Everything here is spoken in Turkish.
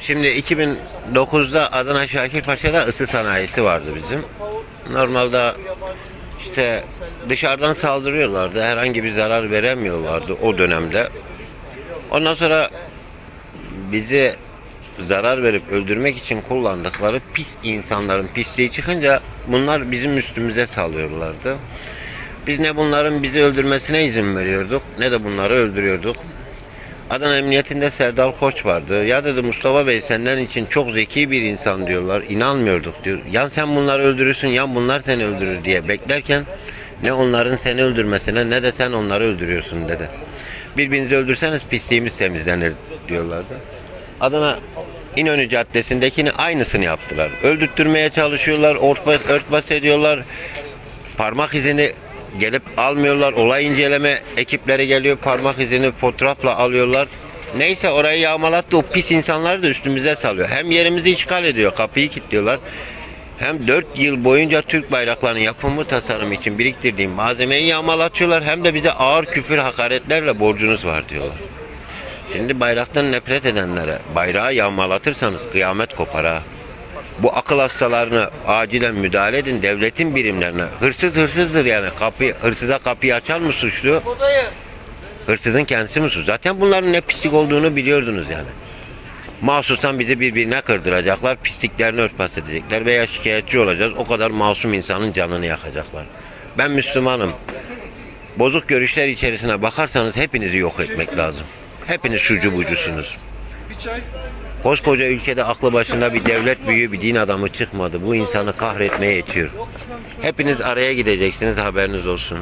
Şimdi 2009'da Adana Şakirpaşa'da ısı sanayisi vardı bizim. Normalde işte dışarıdan saldırıyorlardı. Herhangi bir zarar veremiyorlardı o dönemde. Ondan sonra bizi zarar verip öldürmek için kullandıkları pis insanların pisliği çıkınca bunlar bizim üstümüze salıyorlardı. Biz ne bunların bizi öldürmesine izin veriyorduk ne de bunları öldürüyorduk. Adana Emniyetinde Serdal Koç vardı. Ya dedi Mustafa Bey senden için çok zeki bir insan diyorlar. İnanmıyorduk diyor. Ya sen bunları öldürürsün ya bunlar seni öldürür diye beklerken ne onların seni öldürmesine ne de sen onları öldürüyorsun dedi. Birbirinizi öldürseniz pisliğimiz temizlenir diyorlardı. Adana İnönü Caddesi'ndekini aynısını yaptılar. Öldürtmeye çalışıyorlar, örtbas, örtbas ediyorlar. Parmak izini gelip almıyorlar. Olay inceleme ekipleri geliyor. Parmak izini fotoğrafla alıyorlar. Neyse orayı yağmalattı. O pis insanları da üstümüze salıyor. Hem yerimizi işgal ediyor. Kapıyı kilitliyorlar. Hem 4 yıl boyunca Türk bayraklarının yapımı tasarımı için biriktirdiğim malzemeyi yağmalatıyorlar. Hem de bize ağır küfür hakaretlerle borcunuz var diyorlar. Şimdi bayraktan nefret edenlere bayrağı yağmalatırsanız kıyamet kopar ha. Bu akıl hastalarını acilen müdahale edin devletin birimlerine. Hırsız hırsızdır yani. Kapı, hırsıza kapıyı açan mı suçlu? Hırsızın kendisi mi suçlu? Zaten bunların ne pislik olduğunu biliyordunuz yani. Mahsustan bizi birbirine kırdıracaklar, pisliklerini örtbas edecekler veya şikayetçi olacağız. O kadar masum insanın canını yakacaklar. Ben Müslümanım. Bozuk görüşler içerisine bakarsanız hepinizi yok etmek lazım. Hepiniz şucu bucusunuz. Koskoca ülkede aklı başında bir devlet büyüğü, bir din adamı çıkmadı. Bu insanı kahretmeye yetiyor. Hepiniz araya gideceksiniz haberiniz olsun.